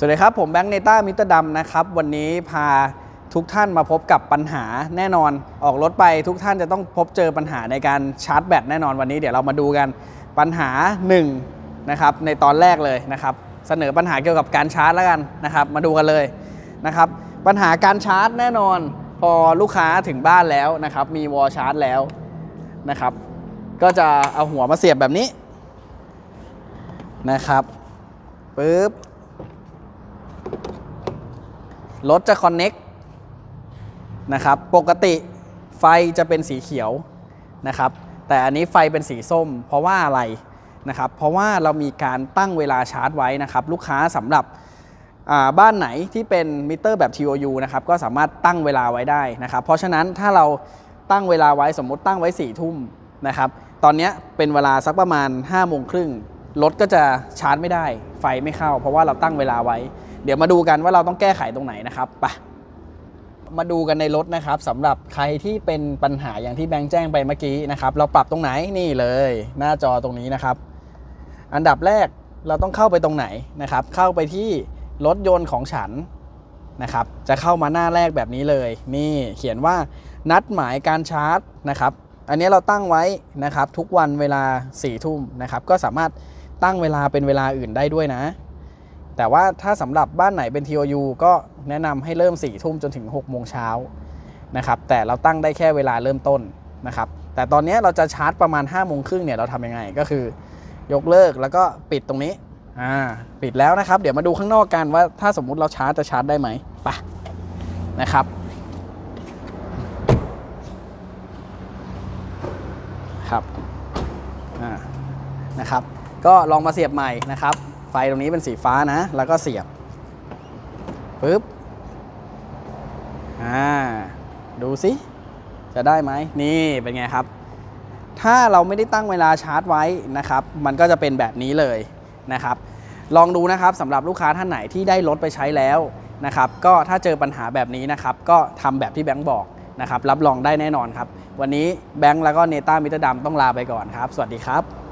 สวัสดีครับ ผมแบงค์เนต้ามิเตอร์ดำนะครับ วันนี้พาทุกท่านมาพบกับปัญหาแน่นอน ออกรถไปทุกท่านจะต้องพบเจอปัญหาในการชาร์จแบตแน่นอนวันนี้เดี๋ยวเรามาดูกันปัญหา1นะครับในตอนแรกเลยนะครับ เสนอปัญหาเกี่ยวกับการชาร์จแล้วกันนะครับ มาดูกันเลยนะครับ ปัญหาการชาร์จแน่นอน พอลูกค้าถึงบ้านแล้วนะครับ มีวอลชาร์จแล้วนะครับ ก็จะเอาหัวมาเสียบแบบนี้นะครับปึ๊บ รถจะคอนเน็กนะครับ ปกติไฟจะเป็นสีเขียวนะครับ แต่อันนี้ไฟเป็นสีส้ม เพราะว่าอะไรนะครับ เพราะว่าเรามีการตั้งเวลาชาร์จไว้นะครับ ลูกค้าสำหรับบ้านไหนที่เป็นมิเตอร์แบบ TOU นะครับ ก็สามารถตั้งเวลาไว้ได้นะครับ เพราะฉะนั้นถ้าเราตั้งเวลาไว้สมมุติตั้งไว้4ี่ทุ่มนะครับ ตอนนี้เป็นเวลาสักประมาณ5้าโมงครึ่งรถก็จะชาร์จไม่ได้ ไฟไม่เข้า เพราะว่าเราตั้งเวลาไว้ เดี๋ยวมาดูกันว่าเราต้องแก้ไขตรงไหนนะครับไปมาดูกันในรถนะครับสำหรับใครที่เป็นปัญหาอย่างที่แบงค์แจ้งไปเมื่อกี้นะครับ เราปรับตรงไหนนี่เลย หน้าจอตรงนี้นะครับ อันดับแรกเราต้องเข้าไปตรงไหนนะครับ เข้าไปที่รถยนต์ของฉันนะครับ จะเข้ามาหน้าแรกแบบนี้เลย นี่เขียนว่านัดหมายการชาร์จนะครับ อันนี้เราตั้งไว้นะครับ ทุกวันเวลา4ี่ทุ่มนะครับ ก็สามารถตั้งเวลาเป็นเวลาอื่นได้ด้วยนะ แต่ว่าถ้าสำหรับบ้านไหนเป็น TOU ก็แนะนำให้เริ่ม4ี่ทุ่มจนถึง6โมงเช้านะครับแต่เราตั้งได้แค่เวลาเริ่มต้นนะครับแต่ตอนนี้เราจะชาร์จประมาณ5้าโมงครึ่งเนี่ยเราทำยังไงก็คือยกเลิกแล้วก็ปิดตรงนี้อ่าปิดแล้วนะครับ เดี๋ยวมาดูข้างนอกกันว่าถ้าสมมุติเราชาร์จจะชาร์จได้ไหมไปนะครับครับอ่านะครับ ก็ลองมาเสียบใหม่นะครับ ไฟตรงนี้เป็นสีฟ้านะ แล้วก็เสียบปึ๊บอ่าดูสิจะได้ไหมนี่เป็นไงครับ ถ้าเราไม่ได้ตั้งเวลาชาร์จไว้นะครับ มันก็จะเป็นแบบนี้เลยนะครับ ลองดูนะครับสำหรับลูกค้าท่านไหนที่ได้รถไปใช้แล้วนะครับ ก็ถ้าเจอปัญหาแบบนี้นะครับ ก็ทำแบบที่แบงค์บอกนะครับ รับรองได้แน่นอนครับ วันนี้แบงค์แล้วก็เนต้ามิตรดำต้องลาไปก่อนครับ สวัสดีครับ